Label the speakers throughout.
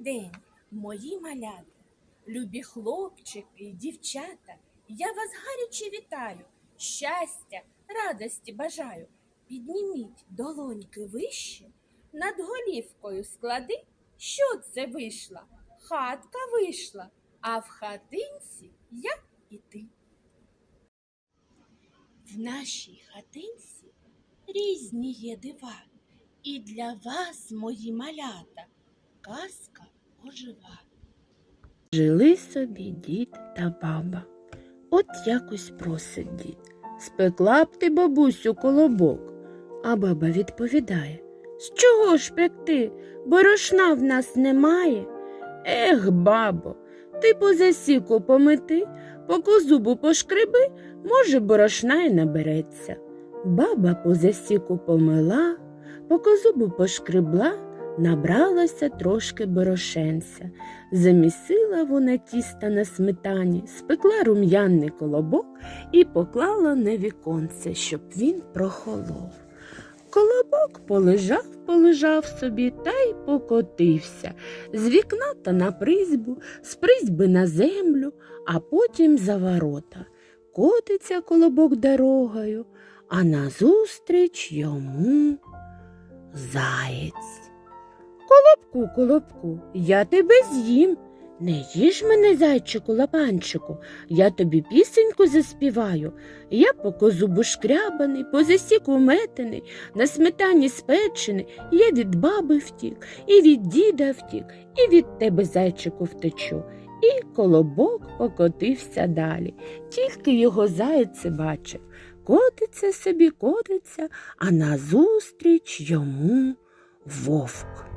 Speaker 1: день, мої малята, любі хлопчики дівчата, я вас гаряче вітаю, щастя, радості бажаю. Підніміть долоньки вище, над голівкою склади, що це вийшла? Хатка вийшла, а в хатинці я і ти. В нашій хатинці різні є дива, і для вас, мої малята, казка ожива.
Speaker 2: Жили собі дід та баба. От якось просить дід. Спекла б ти, бабусю, колобок. А баба відповідає З чого ж пекти? Борошна в нас немає. Ех, бабо, ти по засіку помети, по козубу пошкреби, може, борошна й набереться. Баба по засіку помила, по козубу пошкребла, набралося трошки борошенця. Замісила вона тіста на сметані, спекла рум'яний колобок і поклала на віконце, щоб він прохолов. Колобок полежав, полежав собі та й покотився з вікна та на призьбу, з призьби на землю, а потім за ворота. Котиться колобок дорогою, а назустріч йому заєць. Колобку, колобку, я тебе з'їм. Не їж мене, зайчику лапанчику, я тобі пісеньку заспіваю. Я по козубу шкрябаний, по засіку метений, на сметані спечений, я від баби втік, і від діда втік, і від тебе, зайчику, втечу. І колобок покотився далі. Тільки його зайце бачив. Котиться собі, котиться, а назустріч йому вовк.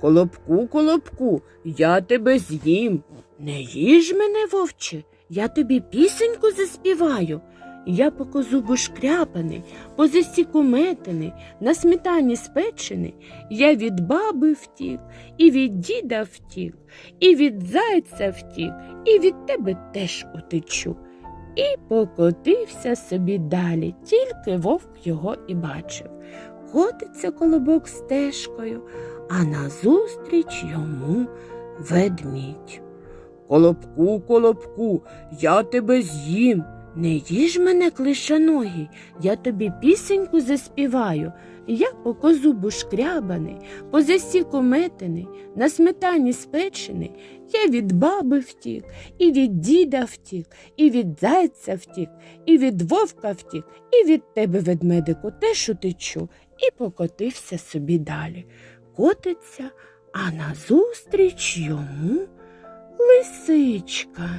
Speaker 2: Колобку, колобку, я тебе з'їм. Не їж мене, вовче, я тобі пісеньку заспіваю. Я по козубу шкряпаний, по засіку на сметані спечений, я від баби втік, і від діда втік, і від зайця втік, і від тебе теж утечу. І покотився собі далі, тільки вовк його і бачив. Котиться колобок стежкою, а назустріч йому ведмідь. Колобку, колобку, я тебе з'їм. Не їж мене, клишаногий, я тобі пісеньку заспіваю. Я по козубу шкрябаний, по засіку метений, на сметані спечений, я від баби втік, і від діда втік, і від зайця втік, і від вовка втік, і від тебе, ведмедику, теж утечу, і покотився собі далі. Котиться, а назустріч йому лисичка.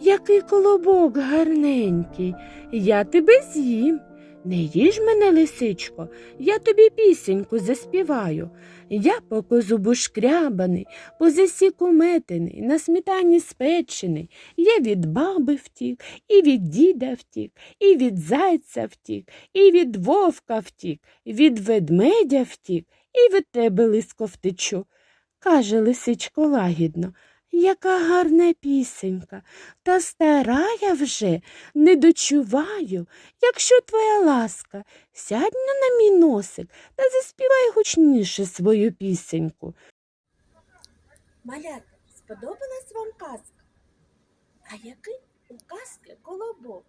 Speaker 2: Який колобок гарненький, я тебе з'їм. Не їж мене, лисичко, я тобі пісеньку заспіваю. Я по козубу шкрябаний, по засіку метений, на сметані спечений. Я від баби втік, і від діда втік, і від зайця втік, і від вовка втік, від ведмедя втік, і від тебе лиско втечу. Каже лисичко лагідно. Яка гарна пісенька, та стара я вже не дочуваю. Якщо твоя ласка, сядь на мій носик та заспівай гучніше свою пісеньку.
Speaker 1: Малята, сподобалась вам казка? А який у казки колобок?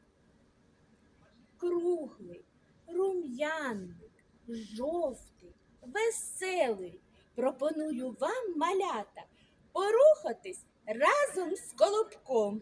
Speaker 1: Круглий, рум'яний, жовтий, веселий. Пропоную вам, малята, порухатись разом з колобком.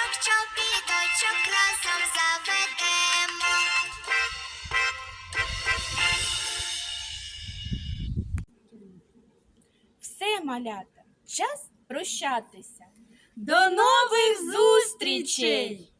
Speaker 1: таночок, чобіточок разом заведемо.
Speaker 3: Все, малята, час прощатися. До нових зустрічей!